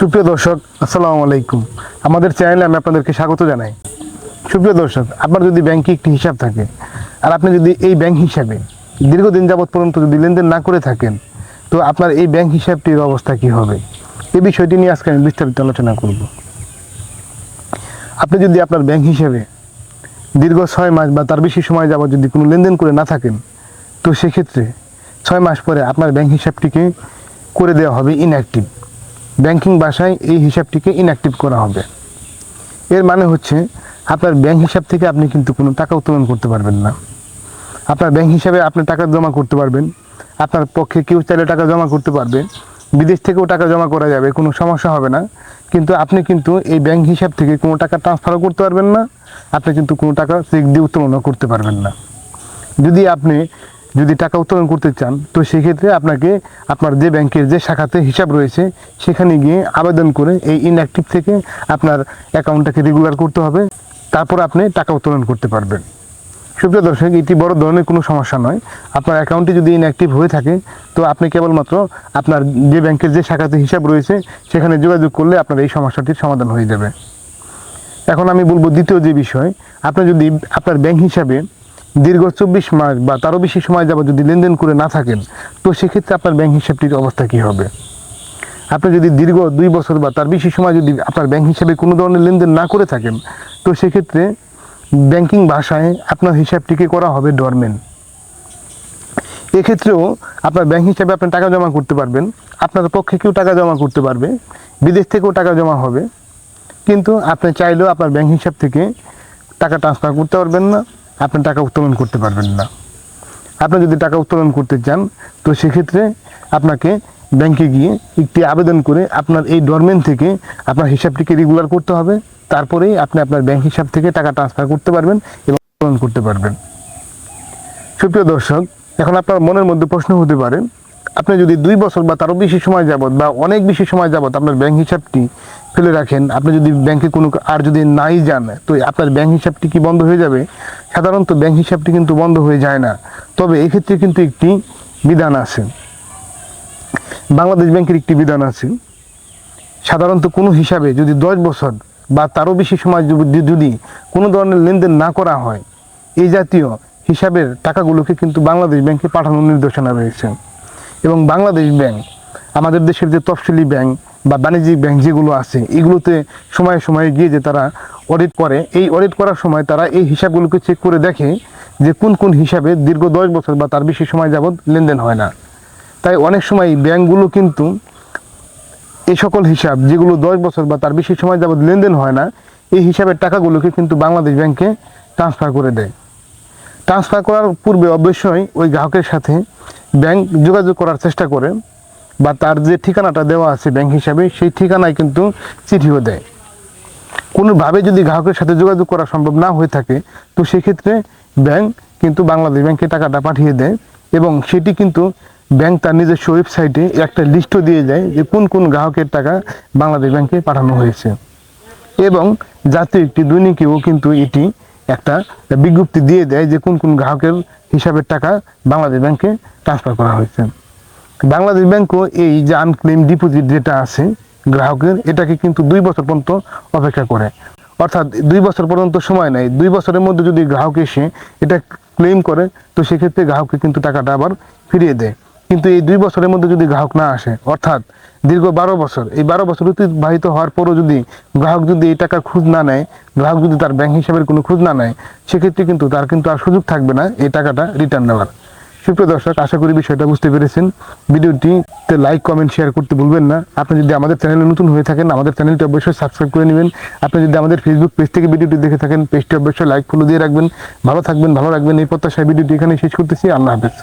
সুপ্রিয় দর্শক, আসসালামু আলাইকুম। আমাদের চ্যানেলে আমি আপনাদেরকে স্বাগত জানাই। সুপ্রিয় দর্শক, আপনার যদি ব্যাংকে একটি হিসাব থাকে আর আপনি যদি এই ব্যাংক হিসাবে দীর্ঘদিন যাবৎ পর্যন্ত যদি লেনদেন না করে থাকেন, তো আপনার এই ব্যাংক হিসাবটির অবস্থা কী হবে? এই বিষয়টি নিয়ে আজকে আমি বিস্তারিত আলোচনা করব। আপনি যদি আপনার ব্যাংক হিসাবে দীর্ঘ ছয় মাস বা তার বেশি সময় যাবৎ যদি কোনো লেনদেন করে না থাকেন, তো সেক্ষেত্রে ছয় মাস পরে আপনার ব্যাংক হিসাবটিকে করে দেওয়া হবে ইনঅ্যাক্টিভ ব্যাংকিং ভাষায় এই হিসাবটিকে ইনঅ্যাক্টিভ করা হবে। এর মানে হচ্ছে, আপনার ব্যাংক হিসাব থেকে আপনি কিন্তু কোনো টাকা উত্তোলন করতে পারবেন না। আপনার ব্যাংক হিসাবে আপনি টাকা জমা করতে পারবেন। আপনার পক্ষে কেউ চাইলে টাকা জমা করতে পারবে। বিদেশ থেকেও টাকা জমা করা যাবে, কোনো সমস্যা হবে না। কিন্তু আপনি কিন্তু এই ব্যাংক হিসাব থেকে কোনো টাকা ট্রান্সফারও করতে পারবেন না। আপনি কিন্তু কোনো টাকা চেক দিয়ে উত্তোলনও করতে পারবেন না। যদি আপনি যদি টাকা উত্তোলন করতে চান, তো সেক্ষেত্রে আপনাকে আপনার যে ব্যাংকের যে শাখাতে হিসাব রয়েছে, সেখানে গিয়ে আবেদন করে এই ইনঅ্যাক্টিভ থেকে আপনার অ্যাকাউন্টটাকে রেগুলার করতে হবে। তারপর আপনি টাকা উত্তোলন করতে পারবেন। সুপ্রিয় দর্শক, এটি বড় ধরনের কোনো সমস্যা নয়। আপনার অ্যাকাউন্টটি যদি ইনঅ্যাক্টিভ হয়ে থাকে, তো আপনি কেবলমাত্র আপনার যে ব্যাংকের যে শাখাতে হিসাব রয়েছে, সেখানে যোগাযোগ করলে আপনার এই সমস্যাটির সমাধান হয়ে যাবে। এখন আমি বলব দ্বিতীয় যে বিষয়, আপনি যদি আপনার ব্যাংক হিসাবে দীর্ঘ চব্বিশ মাস বা তারও বেশি সময় যাবত যদি লেনদেন করে না থাকেন, তো সেক্ষেত্রে আপনার ব্যাংক হিসাবটির অবস্থা কী হবে? আপনি যদি দীর্ঘ দুই বছর বা তার বেশি সময় যদি আপনার ব্যাংক হিসাবে কোনো ধরনের লেনদেন না করে থাকেন, তো সেক্ষেত্রে ব্যাংকিং ভাষায় আপনার হিসাবটিকে করা হবে ডরমেন এক্ষেত্রেও আপনার ব্যাংক হিসাবে আপনি টাকা জমা করতে পারবেন, আপনার পক্ষে কেউ টাকা জমা করতে পারবে, বিদেশ থেকেও টাকা জমা হবে, কিন্তু আপনি চাইলেও আপনার ব্যাংক হিসাব থেকে টাকা ট্রান্সফার করতে পারবেন না। আপনি টাকা উত্তোলন করতে পারবেন না। আপনি যদি টাকা উত্তোলন করতে চান, তো সেক্ষেত্রে আপনাকে ব্যাংকে গিয়ে একটি আবেদন করে আপনার এই ডরমেন্ট থেকে আপনার হিসাবটিকে রেগুলার করতে হবে। তারপরেই আপনি আপনার ব্যাংক হিসাব থেকে টাকা ট্রান্সফার করতে পারবেন এবং উত্তোলন করতে পারবেন। সুপ্রিয় দর্শক, এখন আপনার মনের মধ্যে প্রশ্ন হতে পারে, আপনি যদি দুই বছর বা তারও বেশি সময় যাবত বা অনেক বেশি সময় যাবত আপনার ব্যাংক হিসাবটি ফেলে রাখেন, আপনি যদি ব্যাংকে কোনো আর যদি নাই যান, তো আপনার ব্যাংক হিসাবটি কি বন্ধ হয়ে যাবে? সাধারণত ব্যাংক হিসাবটি কিন্তু বন্ধ হয়ে যায় না। তবে এক্ষেত্রে কিন্তু একটি বিধান আছে। বাংলাদেশ ব্যাংকের একটি বিধান আছে। সাধারণত কোনো হিসাবে যদি দশ বছর বা তারও বেশি সময় যদি কোনো ধরনের লেনদেন না করা হয়, এই জাতীয় হিসাবের টাকাগুলোকে কিন্তু বাংলাদেশ ব্যাংকে পাঠানোর নির্দেশনা রয়েছে। এবং বাংলাদেশ ব্যাংক আমাদের দেশের যে তফসিলি ব্যাংক বা বাণিজ্যিক ব্যাংক যেগুলো আছে, এগুলোতে সময়ে সময়ে গিয়ে যে তারা অডিট করে, এই অডিট করার সময় তারা এই হিসাবগুলোকে চেক করে দেখে যে কোন কোন হিসাবে দীর্ঘ দশ বছর বা তার বেশি সময় যাবৎ লেনদেন হয় না। তাই অনেক সময় ব্যাংকগুলো কিন্তু এই সকল হিসাব যেগুলো দশ বছর বা তার বেশি সময় যাবৎ লেনদেন হয় না, এই হিসাবের টাকাগুলোকে কিন্তু বাংলাদেশ ব্যাংকে ট্রান্সফার করে দেয়। ট্রান্সফার করার পূর্বে অবশ্যই ওই গ্রাহকের সাথে ব্যাংক যোগাযোগ করার চেষ্টা করে। বা তার যে ঠিকানাটা দেওয়া আছে ব্যাংক হিসাবে, সেই ঠিকানায় কিন্তু চিঠিও দেয়। কোনোভাবে যদি গ্রাহকের সাথে যোগাযোগ করা সম্ভব না হয়ে থাকে, তো সেক্ষেত্রে ব্যাংক কিন্তু বাংলাদেশ ব্যাংকে টাকাটা পাঠিয়ে দেয় এবং সেটি কিন্তু ব্যাংক তার নিজস্ব ওয়েবসাইটে একটা লিস্টও দিয়ে যায় যে কোন কোন গ্রাহকের টাকা বাংলাদেশ ব্যাংকে পাঠানো হয়েছে। এবং জাতীয় একটি দৈনিকেও কিন্তু এটি একটা বিজ্ঞপ্তি দিয়ে দেয় যে কোন কোন গ্রাহকের হিসাবের টাকা বাংলাদেশ ব্যাংকে ট্রান্সফার করা হয়েছে। বাংলাদেশ ব্যাংকও এই যে আনক্লেম ডিপোজিট যেটা আছে গ্রাহকের, এটাকে কিন্তু দুই বছর পর্যন্ত অপেক্ষা করে। অর্থাৎ দুই বছর পর্যন্ত সময় নেয়। দুই বছরের মধ্যে যদি গ্রাহক এসে এটা ক্লেম করে, তো সেক্ষেত্রে গ্রাহককে কিন্তু টাকাটা আবার ফিরিয়ে দেয়। কিন্তু এই দুই বছরের মধ্যে যদি গ্রাহক না আসে, অর্থাৎ দীর্ঘ বারো বছর, এই বারো বছর অতিবাহিত হওয়ার পরও যদি গ্রাহক যদি এই টাকা খোঁজ না নেয়, গ্রাহক যদি তার ব্যাংক হিসাবের কোনো খোঁজ না নেয়, সেক্ষেত্রে কিন্তু তার কিন্তু আর সুযোগ থাকবে না এই টাকাটা রিটার্ন নেওয়ার। সুপ্রিয় দর্শক, আশা করি বিষয়টা বুঝতে পেরেছেন। ভিডিওটিতে লাইক কমেন্ট শেয়ার করতে ভুলবেন না। আপনি যদি আমাদের চ্যানেলে নতুন হয়ে থাকেন, আমাদের চ্যানেলটি অবশ্যই সাবস্ক্রাইব করে নেবেন। আপনি যদি আমাদের ফেসবুক পেজ থেকে ভিডিওটি দেখে থাকেন পেজটি অবশ্যই লাইক ফলো দিয়ে রাখবেন। ভালো থাকবেন, ভালো রাখবেন। এই প্রত্যাশায় ভিডিওটি এখানে শেষ করতেছি। আল্লাহ হাফেজ।